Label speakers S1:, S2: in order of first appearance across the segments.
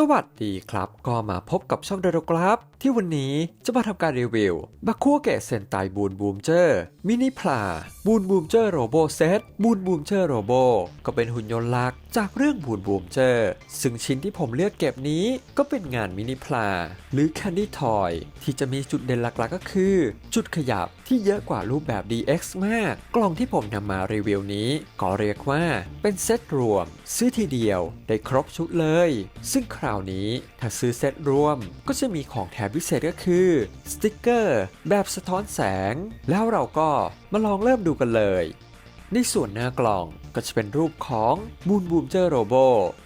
S1: สวัสดีครับ ก็มาพบกับช่องเดโรกราฟ ที่วันนี้จะมาทำการรีวิวบัคคูเกะเซนไตบูนบูมเจอร์มินิพลาบูนบูมเจอร์โรโบเซตบูนบูมเจอร์โรโบก็เป็นหุ่นยนต์หลักจากเรื่องบูนบูมเจอร์ ซึ่งชิ้นที่ผมเลือกเก็บนี้ก็เป็นงานมินิพลา หรือแคนดี้ทอยที่จะมีจุดเด่นหลักๆก็คือ จุดขยับที่เยอะกว่ารูปแบบ DX มาก กล่องที่ผมนำมารีวิวนี้ก็เรียกว่าเป็นเซตรวม ซื้อทีเดียวได้ครบชุดเลย ซึ่งคราวนี้ถ้าซื้อเซตรวมก็จะมีของแถมพิเศษก็คือสติกเกอร์แบบสะท้อนแสง แล้วเราก็มาลองเริ่มดูกันเลย ในส่วนหน้ากล่องก็จะเป็นรูปของบูนบูมเจอร์โรโบ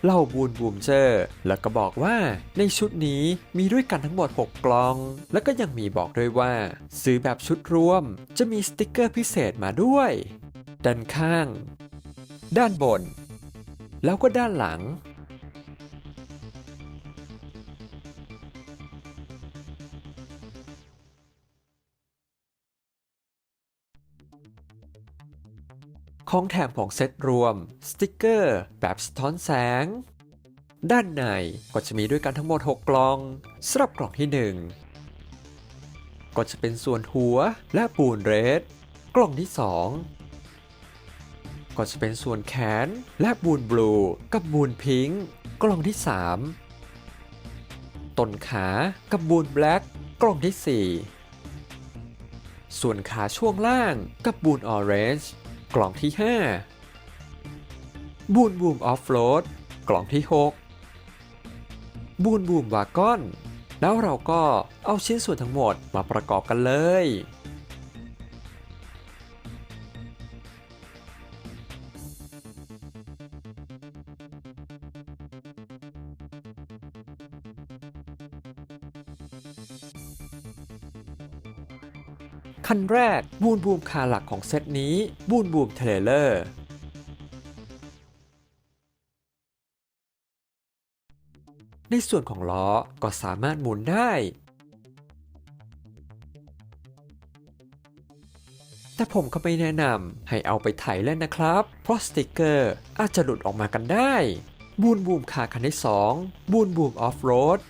S1: เล่าบูนบูมเจอร์แล้วก็บอกว่าในชุดนี้มีด้วยกันทั้งหมด 6 กล่อง แล้วก็ยังมีบอกด้วยว่า ซื้อแบบชุดรวม จะมีสติกเกอร์พิเศษมาด้วย ด้านข้าง ด้านบน แล้วก็ด้านหลัง ของแถมของเซตรวม สติกเกอร์ แบบสะท้อนแสง ด้านในก็จะมีด้วยกันทั้งหมด 6 กล่องสำหรับกล่องที่ 1 ก็จะเป็นส่วนหัวและปูนเรด กล่องที่ 2 ก็จะเป็นส่วนแขนและบูนบลูกับบูนพิงค์กล่องที่ 3 ต้นขากับบูนแบล็กกล่องที่ 4 ส่วนขาช่วงล่างกับบูนออเรนจ์ กล่องที่ 5 บูนบูมออฟโรดกล่องที่ 6 บูนบูมวากอน แล้วเราก็เอาชิ้นส่วนทั้งหมดมาประกอบกันเลย คันแรกบูนบูมคาหลักของเซตนี้บูนบูมเทเลอร์ในส่วนของล้อก็สามารถหมุนได้ แต่ผมก็ไม่แนะนำให้เอาไปไถเล่นนะครับ เพราะสติกเกอร์อาจจะหลุดออกมากันได้ บูนบูมคาคันที่ 2 บูนบูมออฟโรด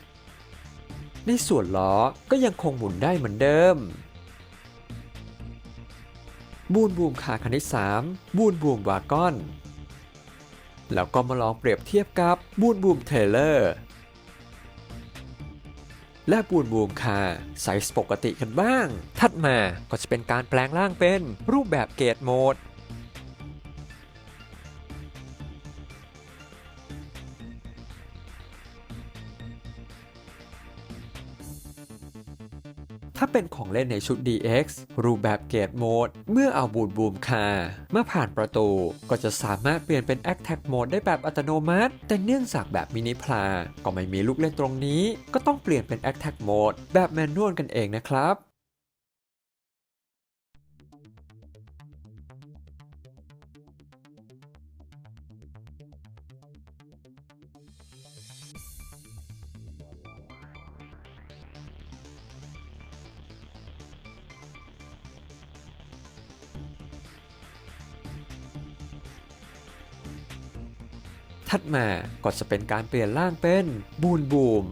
S1: ในส่วนล้อก็ยังคงหมุนได้เหมือนเดิม บูนบูมคาคันที่3บูนบูมวากอน แล้วก็มาลองเปรียบเทียบกับบูนบูมเทเลอร์และบูนบูมคาไซส์ปกติกันบ้าง ถัดมาก็จะเป็นการแปลงร่างเป็นรูปแบบเกตโหมด ถ้าเป็นของเล่นในชุด DX รูปแบบเกตโหมด เมื่อเอาบูดบูมคาเมื่อผ่านประตู ก็จะสามารถเปลี่ยนเป็น a c t a c Mode ได้แบบอัตโนมัติ แต่เนื่องจากแบบมินิพลา ก็ไม่มีลูกเล่นตรงนี้ ก็ต้องเปลี่ยนเป็น a c t a c Mode แบบแมนนวลกันเองนะครับ ถัดมาก็จะเป็นการเปลี่ยนร่างเป็นบูนบูม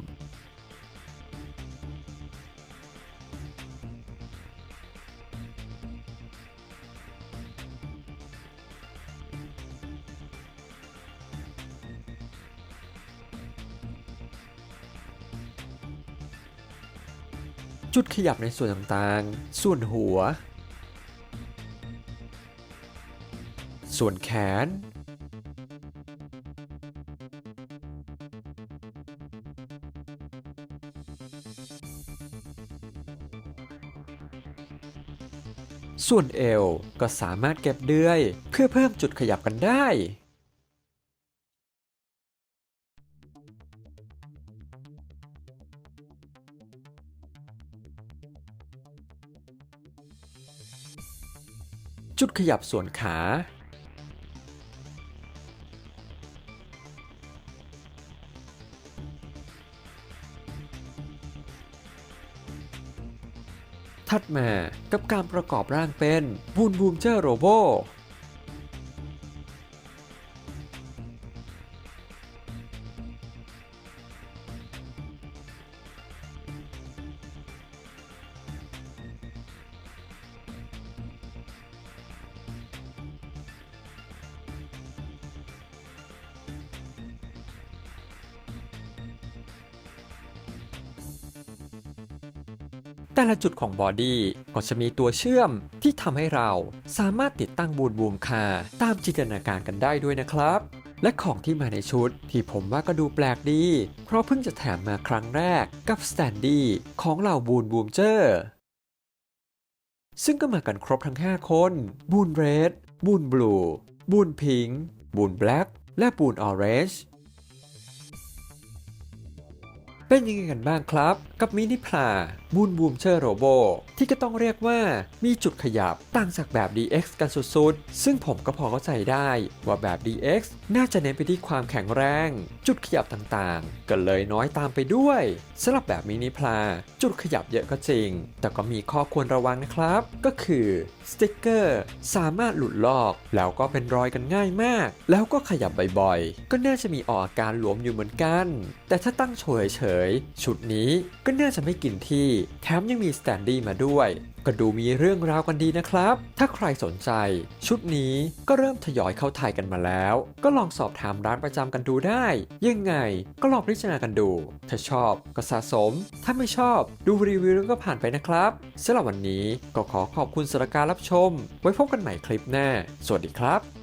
S1: จุดขยับในส่วนต่างๆ ส่วนหัว ส่วนแขน ส่วนเอวก็สามารถเก็บเดือย เพื่อเพิ่มจุดขยับกันได้ จุดขยับส่วนขา ถัดมากับการประกอบร่างเป็นบูนบูมเจอร์โรโบ แต่ละจุดของบอดี้ก็จะมีตัวเชื่อมที่ทำให้เราสามารถติดตั้งบูนบูมคาตามจินตนาการกันได้ด้วยนะครับ และของที่มาในชุดที่ผมว่าก็ดูแปลกดี เพราะเพิ่งจะแถมมาครั้งแรกกับสแตนดี้ของเหล่าบูนบูมเจอร์ ซึ่งก็มากันครบทั้ง 5 คน บูนเรด บูนบลู บูนพิงค์บูนแบล็กและบูนออเรนจ์ เป็นยังไงกันบ้างครับ กับมินิพลาบูนบูมเชอร์โรโบที่ก็ต้องเรียกว่ามีจุดขยับต่างจากแบบ DX กันสุดๆ ซึ่งผมก็พอเข้าใจได้ว่าแบบ DX น่าจะเน้นไปที่ความแข็งแรง จุดขยับต่างๆ ก็เลยน้อยตามไปด้วยสำหรับแบบมินิพลาจุดขยับเยอะก็จริง แต่ก็มีข้อควรระวังนะครับ ก็คือสติกเกอร์สามารถหลุดลอก แล้วก็เป็นรอยกันง่ายมาก แล้วก็ขยับบ่อยๆ ก็น่าจะมีออกอาการหลวมอยู่เหมือนกัน แต่ถ้าตั้งโชว์เฉยๆชุดนี้ก็น่าจะไม่กินที่ แถมยังมีสแตนดี้มาด้วย ก็ดูมีเรื่องราวกันดีนะครับ ถ้าใครสนใจ ชุดนี้ก็เริ่มทยอยเข้าไทยกันมาแล้ว ก็ลองสอบถามร้านประจำกันดูได้ ยังไงก็ลองพิจารณากันดู ถ้าชอบก็สะสม ถ้าไม่ชอบดูรีวิวแล้วก็ผ่านไปนะครับสำหรับวันนี้ก็ขอขอบคุณสำหรับการรับชม ไว้พบกันใหม่คลิปหน้า สวัสดีครับ